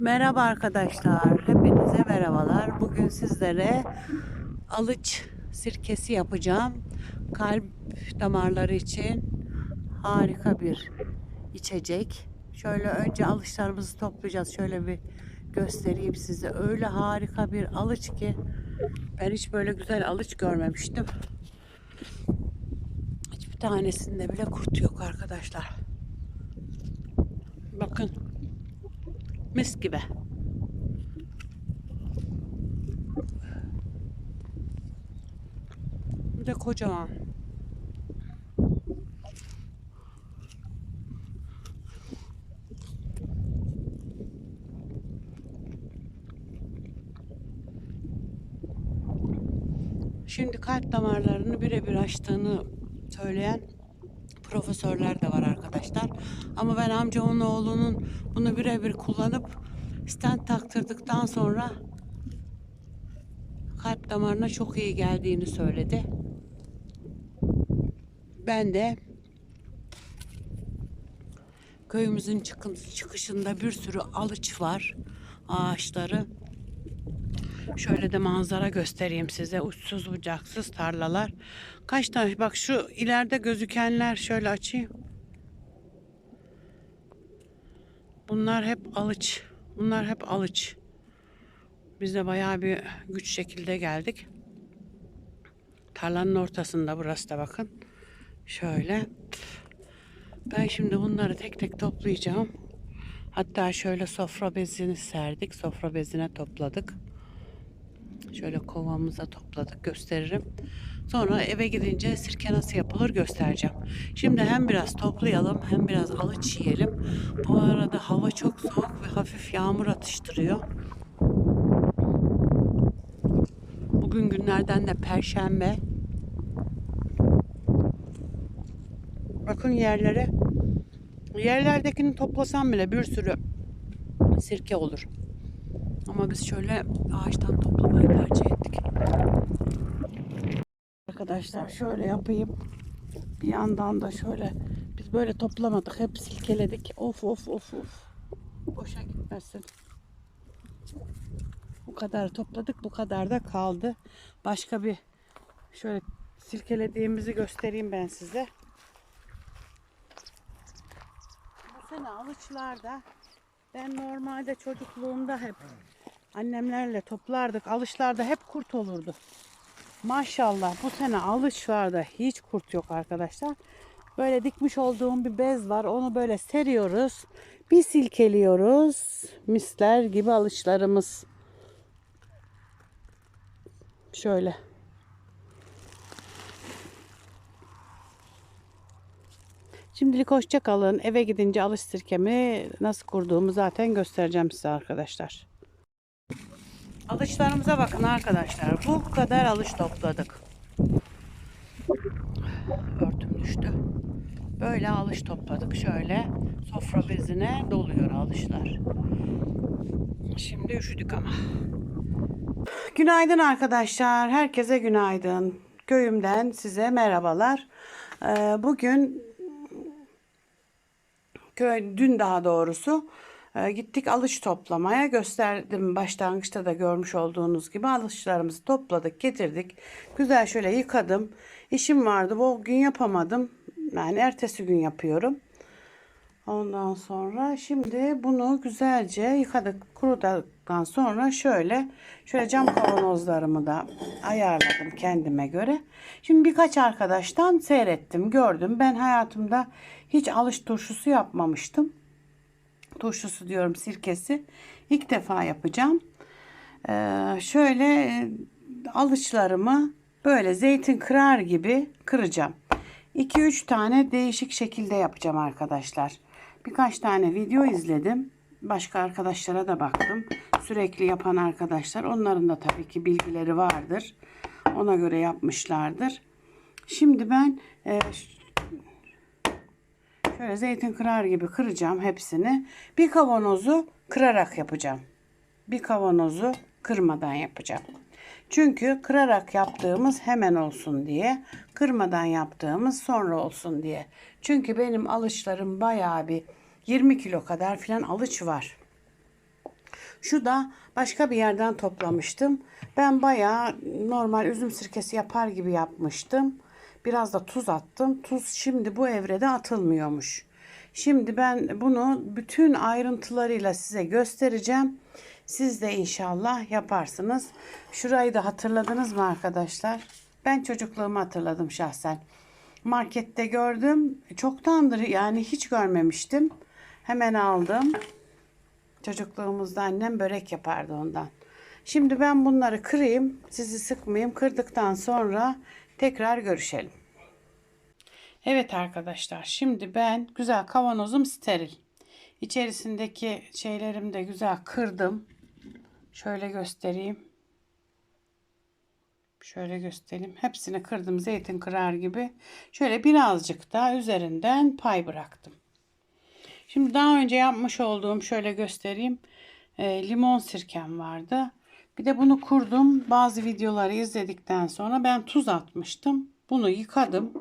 Merhaba arkadaşlar. Hepinize merhabalar. Bugün sizlere alıç sirkesi yapacağım. Kalp damarları için harika bir içecek. Şöyle önce alışlarımızı toplayacağız. Şöyle bir göstereyim size. Öyle harika bir alıç ki ben hiç böyle güzel alıç görmemiştim. Hiçbir tanesinde bile kurt yok arkadaşlar. Bakın. Mis gibi. Bir de kocaman. Şimdi kalp damarlarını birebir açtığını söyleyen profesörler de var arkadaşlar. Ama ben amcamın oğlunun bunu birebir kullanıp stent taktırdıktan sonra kalp damarına çok iyi geldiğini söyledi. Ben de köyümüzün çıkışında bir sürü alıç var ağaçları. Şöyle de manzara göstereyim size. Uçsuz bucaksız tarlalar. Kaç tane bak şu ileride gözükenler şöyle açayım. Bunlar hep alıç. Bunlar hep alıç. Biz de bayağı bir güç şekilde geldik. Tarlanın ortasında burası da bakın. Şöyle. Ben şimdi bunları tek tek toplayacağım. Hatta şöyle sofra bezini serdik. Sofra bezine topladık. Şöyle kovamıza topladık gösteririm. Sonra eve gidince sirke nasıl yapılır göstereceğim. Şimdi hem biraz toplayalım hem biraz alıç yiyelim. Bu arada hava çok soğuk ve hafif yağmur atıştırıyor. Bugün günlerden de perşembe. Bakın yerlere. Yerlerdekini toplasam bile bir sürü sirke olur. Ama biz şöyle ağaçtan toplamayı tercih ettik. Arkadaşlar şöyle yapayım. Bir yandan da şöyle biz böyle toplamadık. Hep silkeledik. Of of of of. Boşa gitmesin. Bu kadar topladık. Bu kadar da kaldı. Başka bir şöyle silkelediğimizi göstereyim ben size. Bu sene alıçlarda ben normalde çocukluğumda hep annemlerle toplardık. Alışlarda hep kurt olurdu. Maşallah bu sene alışlarda hiç kurt yok arkadaşlar. Böyle dikmiş olduğum bir bez var. Onu böyle seriyoruz. Bir silkeliyoruz. Misler gibi alışlarımız. Şöyle. Şimdilik hoşça kalın. Eve gidince alış sirkemi nasıl kurduğumu zaten göstereceğim size arkadaşlar. Alışlarımıza bakın arkadaşlar. Bu kadar alış topladık. Örtüm düştü. Böyle alış topladık. Şöyle sofra bezine doluyor alışlar. Şimdi üşüdük ama. Günaydın arkadaşlar. Herkese günaydın. Köyümden size merhabalar. Ee, Bugün köy dün daha doğrusu gittik alış toplamaya. Gösterdim başlangıçta da görmüş olduğunuz gibi alışlarımızı topladık getirdik. Güzel şöyle yıkadım. İşim vardı bu gün yapamadım. Yani ertesi gün yapıyorum. Ondan sonra şimdi bunu güzelce yıkadık. Kuruduktan sonra şöyle şöyle cam kavanozlarımı da ayarladım kendime göre. Şimdi birkaç arkadaştan seyrettim gördüm. Ben hayatımda hiç alış turşusu yapmamıştım turşusu diyorum sirkesi. İlk defa yapacağım. Ee, şöyle e, alıçlarımı böyle zeytin kırar gibi kıracağım. 2-3 tane değişik şekilde yapacağım arkadaşlar. Birkaç tane video izledim. Başka arkadaşlara da baktım. Sürekli yapan arkadaşlar. Onların da tabii ki bilgileri vardır. Ona göre yapmışlardır. Şimdi ben e, Şöyle zeytin kırar gibi kıracağım hepsini. Bir kavanozu kırarak yapacağım. Bir kavanozu kırmadan yapacağım. Çünkü kırarak yaptığımız hemen olsun diye, kırmadan yaptığımız sonra olsun diye. Çünkü benim alışlarım bayağı bir 20 kilo kadar filan alıç var. Şu da başka bir yerden toplamıştım. Ben bayağı normal üzüm sirkesi yapar gibi yapmıştım. Biraz da tuz attım. Tuz şimdi bu evrede atılmıyormuş. Şimdi ben bunu bütün ayrıntılarıyla size göstereceğim. Siz de inşallah yaparsınız. Şurayı da hatırladınız mı arkadaşlar? Ben çocukluğumu hatırladım şahsen. Markette gördüm. Çoktandır yani hiç görmemiştim. Hemen aldım. Çocukluğumuzda annem börek yapardı ondan. Şimdi ben bunları kırayım. Sizi sıkmayayım. Kırdıktan sonra tekrar görüşelim. Evet arkadaşlar şimdi ben güzel kavanozum steril. İçerisindeki şeylerimi de güzel kırdım. Şöyle göstereyim. Şöyle göstereyim. Hepsini kırdım zeytin kırar gibi. Şöyle birazcık da üzerinden pay bıraktım. Şimdi daha önce yapmış olduğum şöyle göstereyim. e, limon sirkem vardı. Bir de bunu kurdum. Bazı videoları izledikten sonra ben tuz atmıştım. Bunu yıkadım.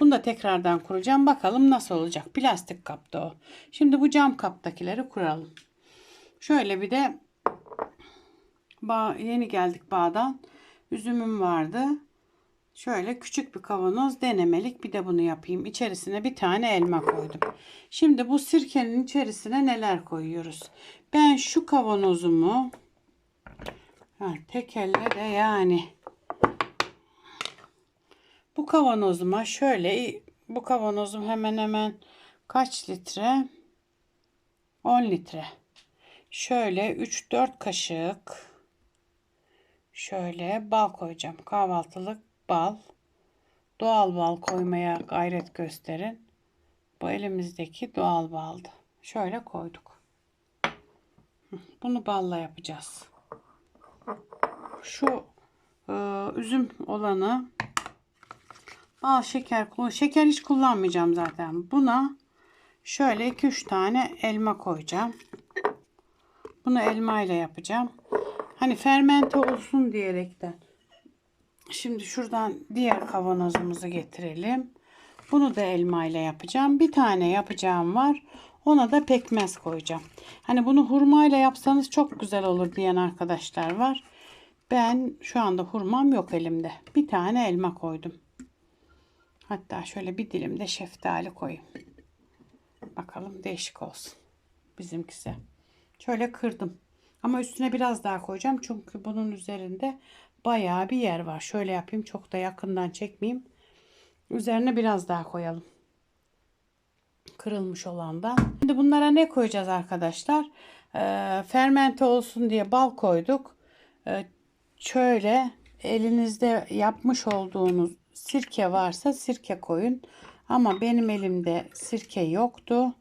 Bunu da tekrardan kuracağım. Bakalım nasıl olacak. Plastik kapta o. Şimdi bu cam kaptakileri kuralım. Şöyle bir de bağ, yeni geldik bağdan. Üzümüm vardı. Şöyle küçük bir kavanoz denemelik bir de bunu yapayım. İçerisine bir tane elma koydum. Şimdi bu sirkenin içerisine neler koyuyoruz? Ben şu kavanozumu ha, tek elle de yani bu kavanozuma şöyle bu kavanozum hemen hemen kaç litre? 10 litre. Şöyle 3-4 kaşık şöyle bal koyacağım. Kahvaltılık bal. Doğal bal koymaya gayret gösterin. Bu elimizdeki doğal baldı. Şöyle koyduk. Bunu balla yapacağız. Şu e, üzüm olanı bal şeker şeker hiç kullanmayacağım zaten. Buna şöyle 2-3 tane elma koyacağım. Bunu elma ile yapacağım. Hani fermente olsun diyerekten. Şimdi şuradan diğer kavanozumuzu getirelim. Bunu da elma ile yapacağım. Bir tane yapacağım var. Ona da pekmez koyacağım. Hani bunu hurma ile yapsanız çok güzel olur diyen arkadaşlar var. Ben şu anda hurmam yok elimde. Bir tane elma koydum. Hatta şöyle bir dilim de şeftali koyayım. Bakalım değişik olsun. Bizimkisi. Şöyle kırdım. Ama üstüne biraz daha koyacağım. Çünkü bunun üzerinde bayağı bir yer var. Şöyle yapayım. Çok da yakından çekmeyeyim. Üzerine biraz daha koyalım. Kırılmış olan da. Şimdi bunlara ne koyacağız arkadaşlar? Ee, fermente olsun diye bal koyduk. Ee, şöyle elinizde yapmış olduğunuz sirke varsa sirke koyun. Ama benim elimde sirke yoktu.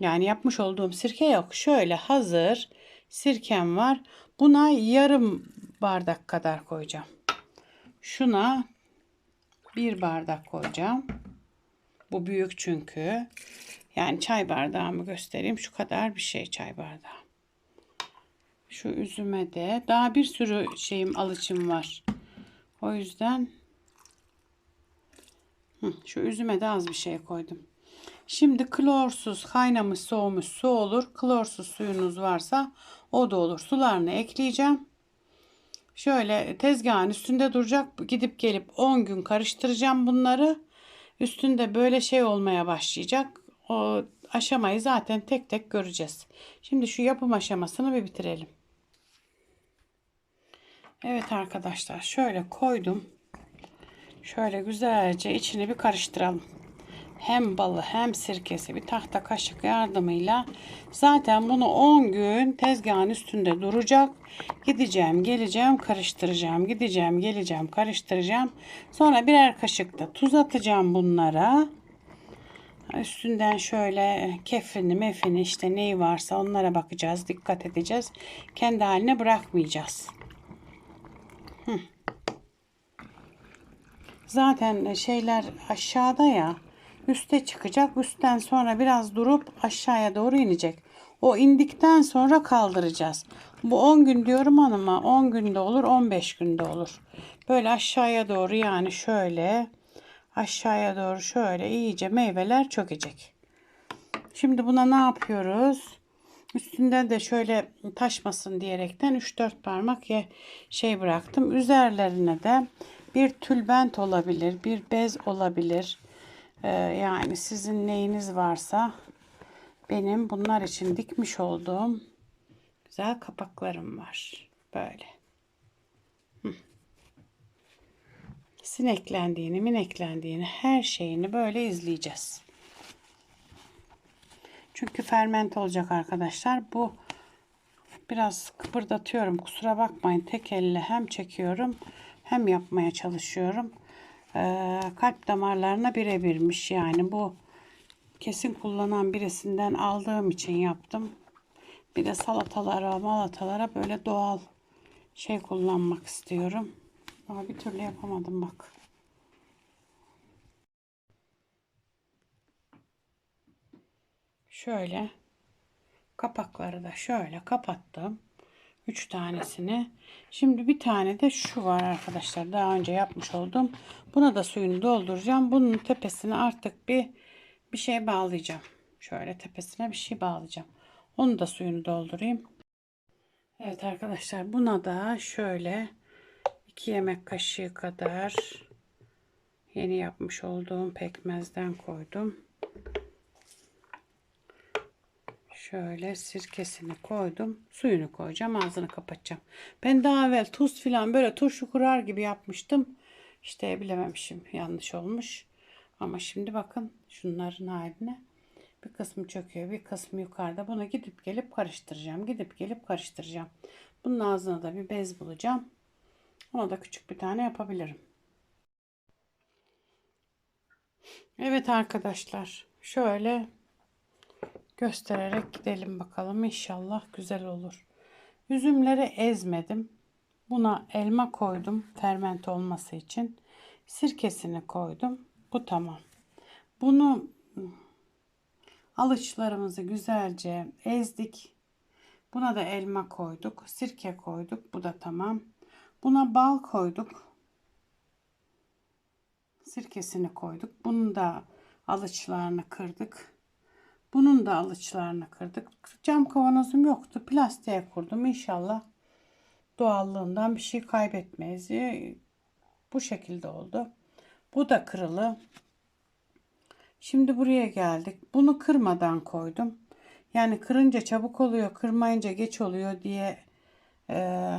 Yani yapmış olduğum sirke yok. Şöyle hazır sirkem var. Buna yarım bardak kadar koyacağım. Şuna bir bardak koyacağım. Bu büyük çünkü. Yani çay bardağımı göstereyim. Şu kadar bir şey çay bardağı. Şu üzüme de daha bir sürü şeyim alıçım var. O yüzden şu üzüme de az bir şey koydum. Şimdi klorsuz kaynamış soğumuş su olur. Klorsuz suyunuz varsa o da olur. Sularını ekleyeceğim. Şöyle tezgahın üstünde duracak. Gidip gelip 10 gün karıştıracağım bunları. Üstünde böyle şey olmaya başlayacak. O aşamayı zaten tek tek göreceğiz. Şimdi şu yapım aşamasını bir bitirelim. Evet arkadaşlar şöyle koydum. Şöyle güzelce içini bir karıştıralım. Hem balı hem sirkesi bir tahta kaşık yardımıyla zaten bunu 10 gün tezgahın üstünde duracak. Gideceğim, geleceğim, karıştıracağım. Gideceğim, geleceğim, karıştıracağım. Sonra birer kaşık da tuz atacağım bunlara. Üstünden şöyle kefini, mefini işte neyi varsa onlara bakacağız. Dikkat edeceğiz. Kendi haline bırakmayacağız. Zaten şeyler aşağıda ya. Üste çıkacak. Üstten sonra biraz durup aşağıya doğru inecek. O indikten sonra kaldıracağız. Bu 10 gün diyorum hanıma 10 günde olur 15 günde olur. Böyle aşağıya doğru yani şöyle aşağıya doğru şöyle iyice meyveler çökecek. Şimdi buna ne yapıyoruz? Üstünden de şöyle taşmasın diyerekten 3-4 parmak ye şey bıraktım. Üzerlerine de bir tülbent olabilir, bir bez olabilir. Ee, yani sizin neyiniz varsa benim bunlar için dikmiş olduğum güzel kapaklarım var. Böyle. Sineklendiğini, mineklendiğini her şeyini böyle izleyeceğiz. Çünkü ferment olacak arkadaşlar. Bu biraz kıpırdatıyorum. Kusura bakmayın. Tek elle hem çekiyorum hem yapmaya çalışıyorum. Ee, kalp damarlarına birebirmiş. Yani bu kesin kullanan birisinden aldığım için yaptım. Bir de salatalara, malatalara böyle doğal şey kullanmak istiyorum. Ama bir türlü yapamadım bak. Şöyle kapakları da şöyle kapattım. 3 tanesini. Şimdi bir tane de şu var arkadaşlar. Daha önce yapmış oldum. Buna da suyunu dolduracağım. Bunun tepesine artık bir bir şey bağlayacağım. Şöyle tepesine bir şey bağlayacağım. Onu da suyunu doldurayım. Evet arkadaşlar buna da şöyle 2 yemek kaşığı kadar yeni yapmış olduğum pekmezden koydum. Şöyle sirkesini koydum. Suyunu koyacağım. Ağzını kapatacağım. Ben daha evvel tuz filan böyle turşu kurar gibi yapmıştım. İşte bilememişim. Yanlış olmuş. Ama şimdi bakın şunların haline. Bir kısmı çöküyor. Bir kısmı yukarıda. Bunu gidip gelip karıştıracağım. Gidip gelip karıştıracağım. Bunun ağzına da bir bez bulacağım. Ona da küçük bir tane yapabilirim. Evet arkadaşlar. Şöyle göstererek gidelim bakalım. İnşallah güzel olur. Üzümleri ezmedim. Buna elma koydum ferment olması için. Sirkesini koydum. Bu tamam. Bunu alıçlarımızı güzelce ezdik. Buna da elma koyduk. Sirke koyduk. Bu da tamam. Buna bal koyduk. Sirkesini koyduk. Bunun da alıçlarını kırdık. Bunun da alıçlarını kırdık. Cam kavanozum yoktu. Plastiğe kurdum. İnşallah doğallığından bir şey kaybetmeyiz. Bu şekilde oldu. Bu da kırılı. Şimdi buraya geldik. Bunu kırmadan koydum. Yani kırınca çabuk oluyor, kırmayınca geç oluyor diye e,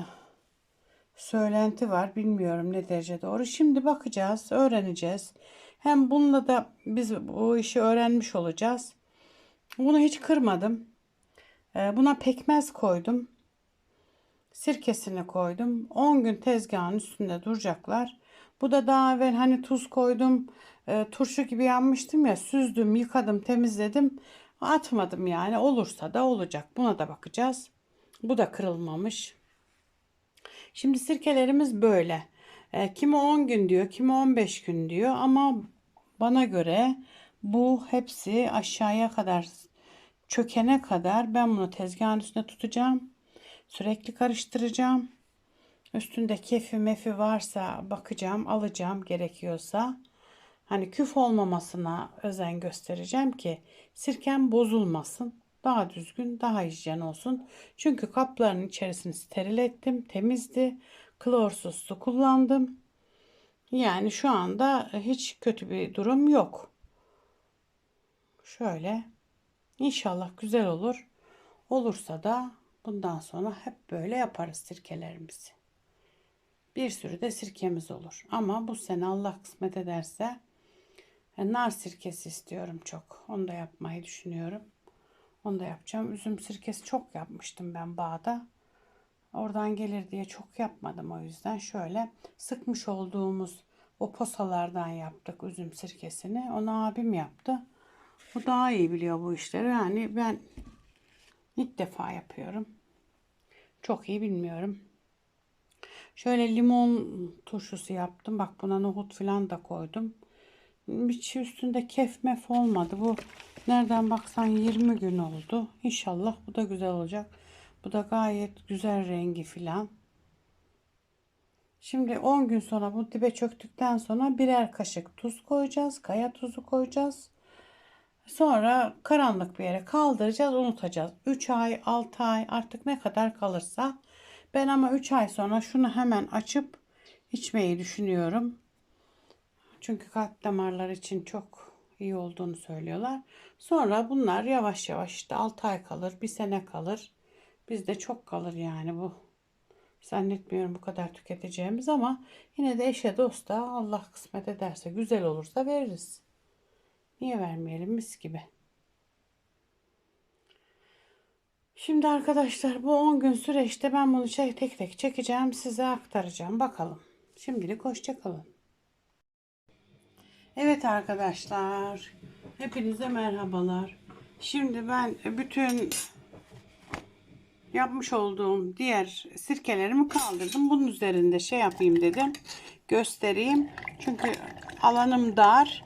söylenti var. Bilmiyorum ne derece doğru. Şimdi bakacağız, öğreneceğiz. Hem bununla da biz bu işi öğrenmiş olacağız. Bunu hiç kırmadım. E, buna pekmez koydum. Sirkesini koydum. 10 gün tezgahın üstünde duracaklar. Bu da daha evvel hani tuz koydum. E, turşu gibi yanmıştım ya. Süzdüm, yıkadım, temizledim. Atmadım yani. Olursa da olacak. Buna da bakacağız. Bu da kırılmamış. Şimdi sirkelerimiz böyle. E, kimi 10 gün diyor, kimi 15 gün diyor ama bana göre bu hepsi aşağıya kadar çökene kadar ben bunu tezgahın üstüne tutacağım. Sürekli karıştıracağım. Üstünde kefi mefi varsa bakacağım, alacağım gerekiyorsa. Hani küf olmamasına özen göstereceğim ki sirkem bozulmasın. Daha düzgün, daha hijyen olsun. Çünkü kapların içerisini steril ettim, temizdi. Klorsuz su kullandım. Yani şu anda hiç kötü bir durum yok. Şöyle. İnşallah güzel olur. Olursa da bundan sonra hep böyle yaparız sirkelerimizi. Bir sürü de sirkemiz olur. Ama bu sene Allah kısmet ederse e, nar sirkesi istiyorum çok. Onu da yapmayı düşünüyorum. Onu da yapacağım. Üzüm sirkesi çok yapmıştım ben bağda. Oradan gelir diye çok yapmadım o yüzden. Şöyle sıkmış olduğumuz o posalardan yaptık üzüm sirkesini. Onu abim yaptı. O daha iyi biliyor bu işleri. Yani ben ilk defa yapıyorum. Çok iyi bilmiyorum. Şöyle limon turşusu yaptım. Bak buna nohut falan da koydum. Hiç üstünde kef mef olmadı. Bu nereden baksan 20 gün oldu. İnşallah bu da güzel olacak. Bu da gayet güzel rengi filan. Şimdi 10 gün sonra bu dibe çöktükten sonra birer kaşık tuz koyacağız. Kaya tuzu koyacağız. Sonra karanlık bir yere kaldıracağız, unutacağız. 3 ay, 6 ay artık ne kadar kalırsa. Ben ama 3 ay sonra şunu hemen açıp içmeyi düşünüyorum. Çünkü kalp damarları için çok iyi olduğunu söylüyorlar. Sonra bunlar yavaş yavaş işte 6 ay kalır, 1 sene kalır. Bizde çok kalır yani bu. Zannetmiyorum bu kadar tüketeceğimiz ama yine de eşe dosta Allah kısmet ederse güzel olursa veririz. Niye vermeyelim mis gibi. Şimdi arkadaşlar bu 10 gün süreçte ben bunu tek tek çekeceğim size aktaracağım. Bakalım. Şimdilik hoşça kalın. Evet arkadaşlar. Hepinize merhabalar. Şimdi ben bütün yapmış olduğum diğer sirkelerimi kaldırdım. Bunun üzerinde şey yapayım dedim. Göstereyim. Çünkü alanım dar.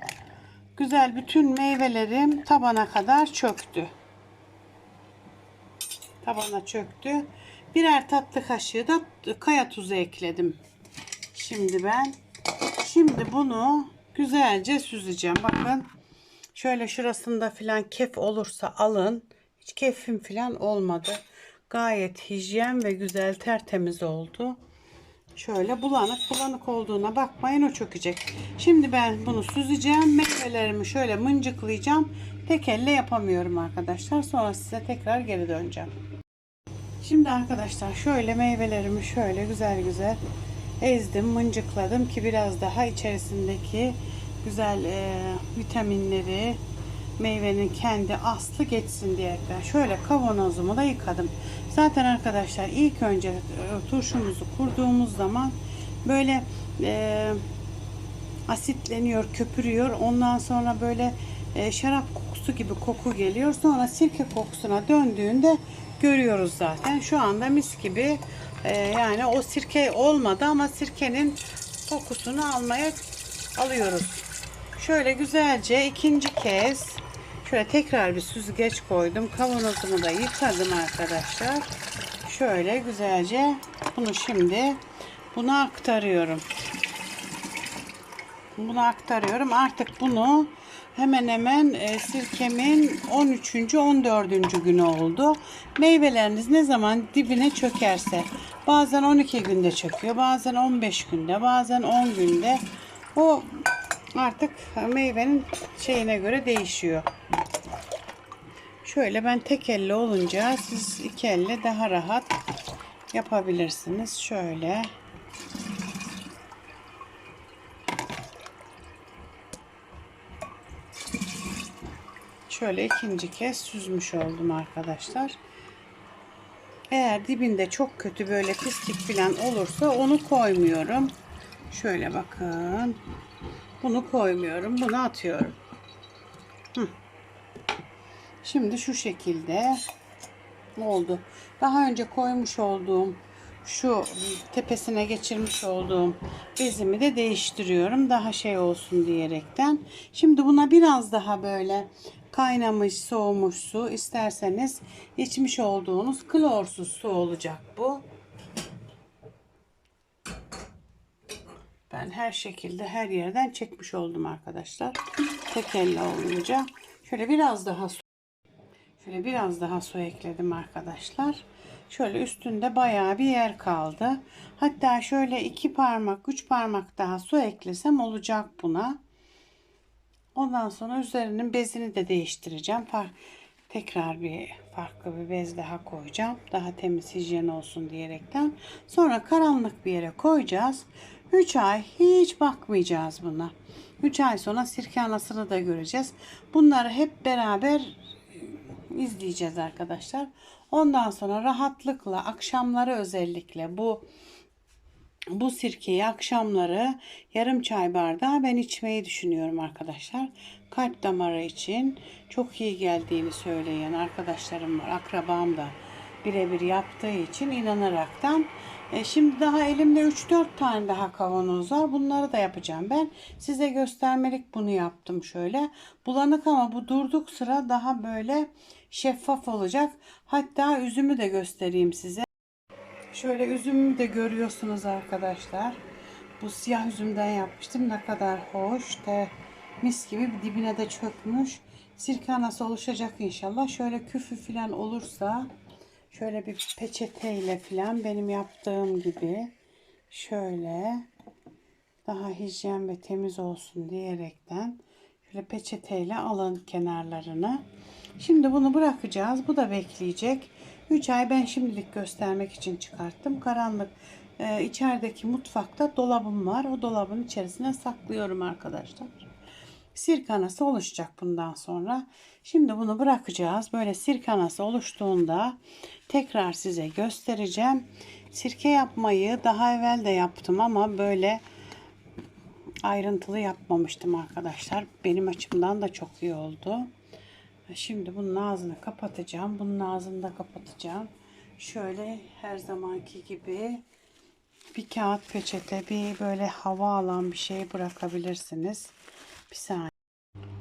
Güzel bütün meyvelerim tabana kadar çöktü. Tabana çöktü. Birer tatlı kaşığı da kaya tuzu ekledim. Şimdi ben şimdi bunu güzelce süzeceğim. Bakın şöyle şurasında filan kef olursa alın. Hiç kefim filan olmadı. Gayet hijyen ve güzel tertemiz oldu. Şöyle bulanık bulanık olduğuna bakmayın o çökecek. Şimdi ben bunu süzeceğim. Meyvelerimi şöyle mıncıklayacağım. Tek elle yapamıyorum arkadaşlar. Sonra size tekrar geri döneceğim. Şimdi arkadaşlar şöyle meyvelerimi şöyle güzel güzel ezdim, mıncıkladım ki biraz daha içerisindeki güzel e, vitaminleri meyvenin kendi aslı geçsin diyerekten şöyle kavanozumu da yıkadım. Zaten arkadaşlar ilk önce e, turşumuzu kurduğumuz zaman böyle e, asitleniyor, köpürüyor. Ondan sonra böyle e, şarap kokusu gibi koku geliyor. Sonra sirke kokusuna döndüğünde görüyoruz zaten. Şu anda mis gibi e, yani o sirke olmadı ama sirkenin kokusunu almaya alıyoruz. Şöyle güzelce ikinci kez şöyle tekrar bir süzgeç koydum. Kavanozumu da yıkadım arkadaşlar. Şöyle güzelce bunu şimdi buna aktarıyorum. Bunu aktarıyorum. Artık bunu hemen hemen e, sirkemin 13. 14. günü oldu. Meyveleriniz ne zaman dibine çökerse bazen 12 günde çöküyor, bazen 15 günde, bazen 10 günde. O artık meyvenin şeyine göre değişiyor. Şöyle ben tek elle olunca siz iki elle daha rahat yapabilirsiniz. Şöyle. Şöyle ikinci kez süzmüş oldum arkadaşlar. Eğer dibinde çok kötü böyle pislik falan olursa onu koymuyorum. Şöyle bakın. Bunu koymuyorum. Bunu atıyorum. Şimdi şu şekilde oldu. Daha önce koymuş olduğum şu tepesine geçirmiş olduğum bezimi de değiştiriyorum. Daha şey olsun diyerekten. Şimdi buna biraz daha böyle kaynamış, soğumuş su isterseniz içmiş olduğunuz klorsuz su olacak bu. Ben her şekilde her yerden çekmiş oldum arkadaşlar. Tek elle olunca. Şöyle biraz daha su Şöyle biraz daha su ekledim arkadaşlar. Şöyle üstünde bayağı bir yer kaldı. Hatta şöyle iki parmak, üç parmak daha su eklesem olacak buna. Ondan sonra üzerinin bezini de değiştireceğim. Tekrar bir farklı bir bez daha koyacağım. Daha temiz hijyen olsun diyerekten. Sonra karanlık bir yere koyacağız. 3 ay hiç bakmayacağız buna. 3 ay sonra sirke anasını da göreceğiz. Bunları hep beraber izleyeceğiz arkadaşlar. Ondan sonra rahatlıkla akşamları özellikle bu bu sirkeyi akşamları yarım çay bardağı ben içmeyi düşünüyorum arkadaşlar. Kalp damarı için çok iyi geldiğini söyleyen arkadaşlarım var. Akrabam da birebir yaptığı için inanaraktan. E şimdi daha elimde 3-4 tane daha kavanoz var. Bunları da yapacağım ben. Size göstermelik bunu yaptım şöyle. Bulanık ama bu durduk sıra daha böyle şeffaf olacak. Hatta üzümü de göstereyim size. Şöyle üzümümü de görüyorsunuz arkadaşlar. Bu siyah üzümden yapmıştım. Ne kadar hoş de mis gibi dibine de çökmüş. Sirke anası oluşacak inşallah. Şöyle küfü falan olursa şöyle bir peçeteyle falan benim yaptığım gibi şöyle daha hijyen ve temiz olsun diyerekten şöyle peçeteyle alın kenarlarını. Şimdi bunu bırakacağız. Bu da bekleyecek. 3 ay ben şimdilik göstermek için çıkarttım. Karanlık e, içerideki mutfakta dolabım var. O dolabın içerisine saklıyorum arkadaşlar. Sirke anası oluşacak bundan sonra. Şimdi bunu bırakacağız. Böyle sirke anası oluştuğunda tekrar size göstereceğim. Sirke yapmayı daha evvel de yaptım ama böyle ayrıntılı yapmamıştım arkadaşlar. Benim açımdan da çok iyi oldu. Şimdi bunun ağzını kapatacağım. Bunun ağzını da kapatacağım. Şöyle her zamanki gibi bir kağıt peçete, bir böyle hava alan bir şey bırakabilirsiniz. Bir saniye.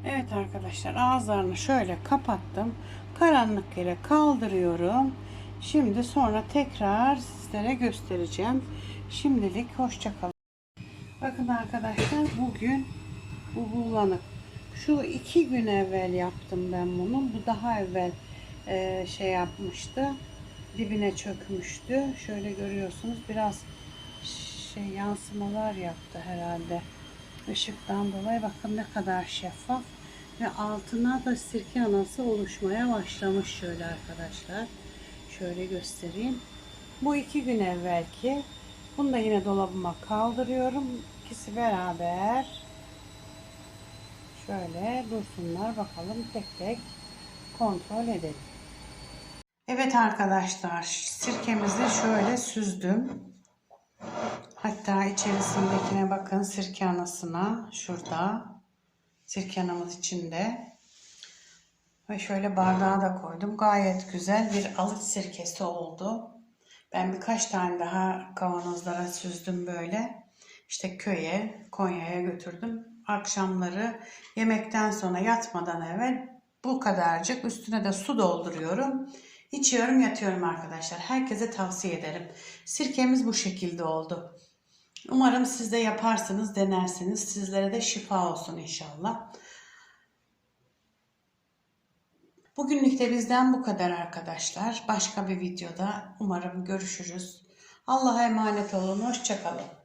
Evet arkadaşlar ağızlarını şöyle kapattım. Karanlık yere kaldırıyorum. Şimdi sonra tekrar sizlere göstereceğim. Şimdilik hoşçakalın. Bakın arkadaşlar bugün bu bulanık. Şu iki gün evvel yaptım ben bunu. Bu daha evvel e, şey yapmıştı. Dibine çökmüştü. Şöyle görüyorsunuz biraz şey yansımalar yaptı herhalde. Işıktan dolayı bakın ne kadar şeffaf. Ve altına da sirke anası oluşmaya başlamış şöyle arkadaşlar. Şöyle göstereyim. Bu iki gün evvelki. Bunu da yine dolabıma kaldırıyorum. İkisi beraber şöyle dursunlar bakalım tek tek kontrol edelim. Evet arkadaşlar sirkemizi şöyle süzdüm. Hatta içerisindekine bakın sirke anasına şurada sirke anamız içinde. Ve şöyle bardağa da koydum. Gayet güzel bir alıç sirkesi oldu. Ben birkaç tane daha kavanozlara süzdüm böyle. İşte köye, Konya'ya götürdüm. Akşamları yemekten sonra yatmadan evvel bu kadarcık üstüne de su dolduruyorum. İçiyorum yatıyorum arkadaşlar. Herkese tavsiye ederim. Sirkemiz bu şekilde oldu. Umarım siz de yaparsınız, denersiniz. Sizlere de şifa olsun inşallah. Bugünlük de bizden bu kadar arkadaşlar. Başka bir videoda umarım görüşürüz. Allah'a emanet olun. Hoşçakalın.